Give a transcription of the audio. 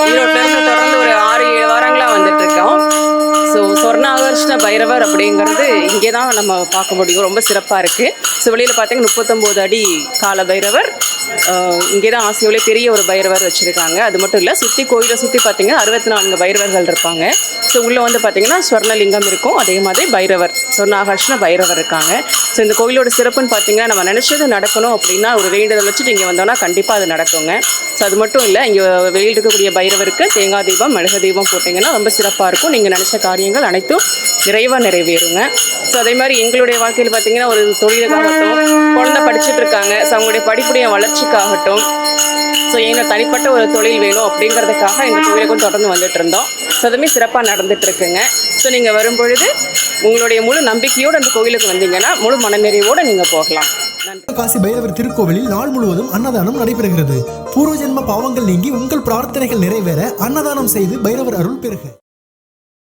ஈரோட்டில் தொடர்ந்து ஒரு ஆறு ஏழு வாரங்களாக வந்துட்டு இருக்கோம் ஸோ சொர்ணாகர்ஷ்ண பைரவர் அப்படிங்கிறது இங்கே தான் நம்ம பார்க்க முடியும். ரொம்ப சிறப்பாக இருக்குது ஸோ வெளியில் பார்த்தீங்கன்னா முப்பத்தொம்போது அடி கால பைரவர். இங்கே தான் ஆசியோலே பெரிய ஒரு பைரவர் வச்சுருக்காங்க. அது மட்டும் இல்லை சுற்றி கோயிலை சுற்றி பார்த்தீங்கன்னா அறுபத்தி நான்கு பைரவர்கள் இருப்பாங்க. ஸோ உள்ளே வந்து பார்த்தீங்கன்னா ஸ்வர்ணலிங்கம் இருக்கும். அதே மாதிரி பைரவர் சொர்ணாகர்ஷ்ண பைரவர் இருக்காங்க. ஸோ இந்த கோயிலோட சிறப்புன்னு பார்த்தீங்கன்னா நம்ம நினச்சது நடக்கணும் அப்படின்னா ஒரு வேண்டுதல் வச்சுட்டு இங்கே வந்தோம்னா கண்டிப்பாக அது நடக்குங்க. ஸோ அது மட்டும் இல்லை இங்கே வெளியில் இருக்கக்கூடிய பைரவருக்கு தேங்காய் தீபம் மிளகு தீபம் போட்டிங்கன்னா ரொம்ப சிறப்பாக இருக்கும். நீங்கள் நினச்ச காரியங்கள் அனைத்தும் நிறைவாக நிறைவேறுங்க. ஸோ அதே மாதிரி எங்களுடைய வாழ்க்கையில் பார்த்தீங்கன்னா ஒரு தொழிலுக்காகட்டும் குழந்தை படிச்சுட்டு இருக்காங்க. ஸோ அவங்களுடைய படிப்புடைய வளர்ச்சிக்காகட்டும் ஸோ எங்கள் தனிப்பட்ட ஒரு தொழில் வேணும் அப்படிங்கிறதுக்காக எங்கள் கோயிலுக்கும் தொடர்ந்து வந்துட்டு இருந்தோம். ஸோ அதுவுமே சிறப்பாக நடந்துட்டு இருக்குங்க. ஸோ நீங்கள் வரும்பொழுது உங்களுடைய முழு நம்பிக்கையோடு அந்த கோயிலுக்கு வந்தீங்கன்னா முழு மனநிறைவோடு நீங்கள் போகலாம். காசி பைரவர் திருக்கோவிலில் நாள் முழுவதும் அன்னதானம் நடைபெறுகிறது. பூர்வ ஜென்ம பாவங்கள் நீங்கி உங்கள் பிரார்த்தனைகள் நிறைவேற அன்னதானம் செய்து பைரவர் அருள் பெறுக.